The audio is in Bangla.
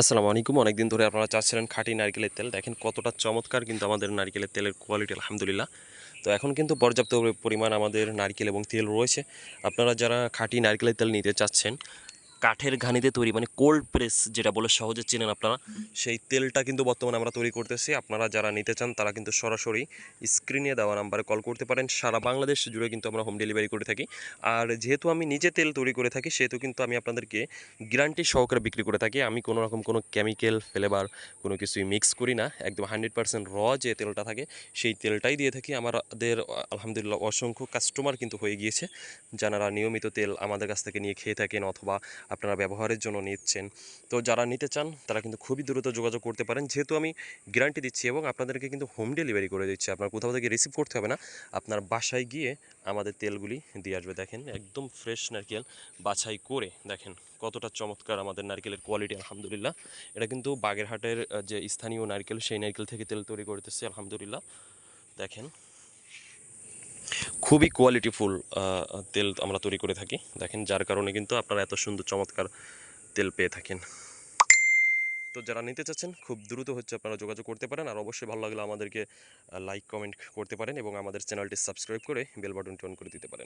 আসসালামু আলাইকুম। অনেকদিন ধরে আপনারা চাচ্ছিলেন খাঁটি নারকেলের তেল। দেখেন কতটা চমৎকার কিন্তু আমাদের নারকেলের তেলের কোয়ালিটি আলহামদুলিল্লাহ। তো এখন কিন্তু পর্যাপ্ত পরিমাণ আমাদের নারকেল এবং তেল রয়েছে। আপনারা যারা খাঁটি নারকেলের তেল নিতে চাচ্ছেন কাঠের ঘানিতে তৈরি মানে কোল্ড প্রেস যেটা বলে সহজে চেনেন আপনারা, সেই তেলটা কিন্তু বর্তমানে আমরা তৈরি করতেছি। আপনারা যারা নিতে চান, তারা কিন্তু সরাসরি স্ক্রিনে দেওয়া নাম্বারে কল করতে পারেন। সারা বাংলাদেশ জুড়ে কিন্তু আমরা হোম ডেলিভারি করে থাকি। আর যেহেতু আমি নিজে তেল তৈরি করে থাকি, সেহেতু কিন্তু আমি আপনাদেরকে গ্যারান্টি সহকারে বিক্রি করে থাকি। আমি কোনো রকম কোনো কেমিক্যাল ফ্লেভার কোনো কিছুই মিক্স করি না। একদম হান্ড্রেড পার্সেন্ট র যে তেলটা থাকে, সেই তেলটাই দিয়ে থাকি। আমাদের, আলহামদুলিল্লাহ, অসংখ্য কাস্টমার কিন্তু হয়ে গিয়েছে যারা নিয়মিত তেল আমাদের কাছ থেকে নিয়ে খেয়ে থাকেন অথবা আপনারা ব্যবহারের জন্য নিচ্ছেন। তো যারা নিতে চান, তারা কিন্তু খুবই দ্রুত যোগাযোগ করতে পারেন। যেহেতু আমি গ্যারান্টি দিচ্ছি এবং আপনাদেরকে কিন্তু হোম ডেলিভারি করে দিচ্ছি। আপনার কোথাও থেকে রিসিভ করতে হবে না। আপনার বাসায় গিয়ে আমাদের তেলগুলি দিয়ে আসবে। দেখেন, একদম ফ্রেশ নারকেল বাছাই করে। দেখেন, কতটা চমৎকার আমাদের নারকেলের কোয়ালিটি, আলহামদুলিল্লাহ। এটা কিন্তু বাগেরহাটের যে স্থানীয় নারকেল, সেই নারকেল থেকে তেল তৈরি করতেছে আলহামদুলিল্লাহ। দেখেন খুবই কোয়ালিটিফুল তেল আমরা তৈরি করে থাকি। দেখেন, যার কারণে কিন্তু আপনারা এত সুন্দর, চমৎকার তেল পেয়ে থাকেন। তো যারা নিতে চাচ্ছেন, খুব দ্রুত হচ্ছে আপনারা যোগাযোগ করতে পারেন। আর অবশ্যই ভালো লাগলে আমাদেরকে লাইক কমেন্ট করতে পারেন এবং আমাদের চ্যানেলটি সাবস্ক্রাইব করে বেল বাটনটি অন করে দিতে পারেন।